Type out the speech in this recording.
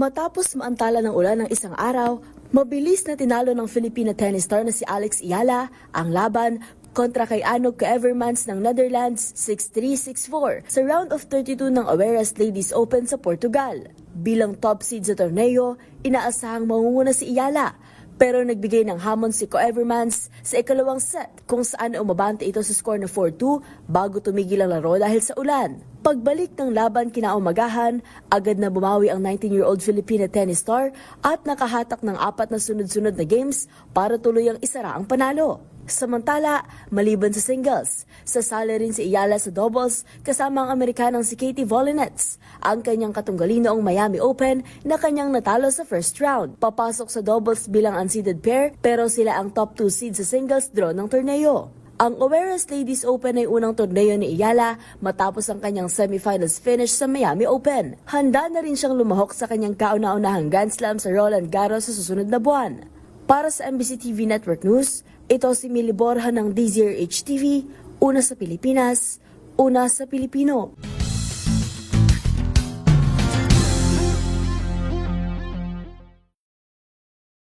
Matapos maantala ng ulan ng isang araw, mabilis na tinalo ng Filipina tennis star na si Alex Iyala ang laban kontra kay Anog Evermans ng Netherlands 6-3-6-4 sa round of 32 ng Aweras Ladies Open sa Portugal. Bilang top seed sa torneo, inaasahang mangunguna si Iyala pero nagbigay ng hamon si Coevermans sa ikalawang set kung saan umabante ito sa score na 4-2 bago tumigil ang laro dahil sa ulan. Pagbalik ng laban kinaumagahan, agad na bumawi ang 19-year-old Filipina tennis star at nakahatak ng apat na sunod-sunod na games para tuluyang isara ang panalo. Samantala, maliban sa singles, sasali rin si Iyala sa doubles kasama ang Amerikanang si Katie Volinets, ang kanyang katunggali noong Miami Open na kanyang natalo sa first round. Papasok sa doubles bilang unseeded pair pero sila ang top 2 seed sa singles draw ng torneo. Ang Overas Ladies Open ay unang torneo ni Iyala matapos ang kanyang semifinals finish sa Miami Open. Handa na rin siyang lumahok sa kanyang kauna-unahang Grand Slam sa Roland Garros sa susunod na buwan. Para sa MBC TV Network News, ito si Mili Borja ng DZRH TV, una sa Pilipinas, una sa Pilipino.